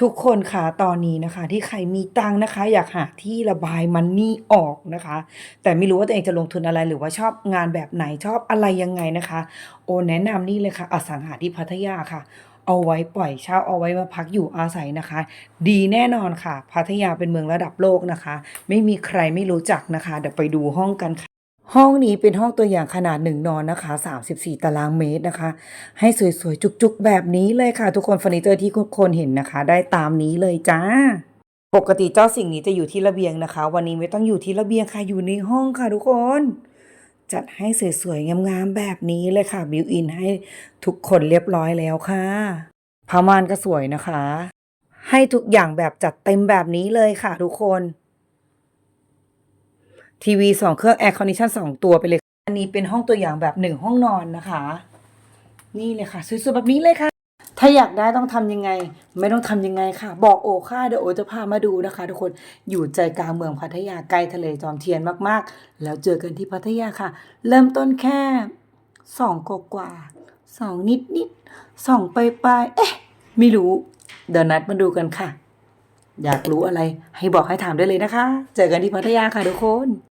ทุกคนค่ะตอนนี้นะคะ ที่ใครมีตังค์นะคะ อยากหาที่ระบายมันนี่ออกนะคะ แต่ไม่รู้ว่าตัวเองจะลงทุนอะไรหรือว่าชอบงานแบบไหนชอบอะไรยังไงนะคะ โอแนะนำนี่เลยค่ะ อสังหาที่พัทยาค่ะ เอาไว้ปล่อยเช่าเอาไว้มาพักอยู่อาศัยนะคะ ดีแน่นอนค่ะ พัทยาเป็นเมืองระดับโลกนะคะ ไม่มีใครไม่รู้จักนะคะ เดี๋ยวไปดูห้องกันค่ะ ห้องนี้เป็นห้องตัวอย่างขนาดหนึ่งนอนนะคะ 34 ตารางเมตรนะคะ ให้สวยๆ จุกๆ แบบนี้เลยค่ะ ทุกคนเฟอร์นิเจอร์ที่ทุกคนเห็นนะคะ ได้ตามนี้เลยจ้า ปกติเจ้าสิ่งนี้จะอยู่ที่ระเบียงนะคะ วันนี้ไม่ต้องอยู่ที่ระเบียงค่ะอยู่ในห้องค่ะทุกคน จัดให้สวยๆงามๆแบบนี้เลยค่ะบิวอินให้ทุกคนเรียบร้อยแล้วค่ะผ้าม่านก็สวยนะคะ ให้ทุกอย่างแบบจัดเต็มแบบนี้เลยค่ะ ทุกคน ทีวีสองเครื่องแอร์คอนดิชันสองตัวไปเลย อันนี้เป็นห้องตัวอย่างแบบหนึ่งห้องนอนนะคะ นี่เลยค่ะสวยๆแบบนี้เลยค่ะ ถ้าอยากได้ต้องทำยังไง ไม่ต้องทำยังไงค่ะ บอกโอค่ะเดี๋ยวโอจะพามาดูนะคะ ทุกคนอยู่ใจกลางเมืองพัทยาใกล้ทะเลจอมเทียนมากๆ แล้วเจอกันที่พัทยาค่ะ เริ่มต้นแค่สองกว่าสองนิดนิดสองปลายปลายเอ๊ะ ไม่รู้ เดี๋ยวนัดมาดูกันค่ะ อยากรู้อะไรให้บอกให้ถามได้เลยนะคะ เจอกันที่พัทยาค่ะทุกคน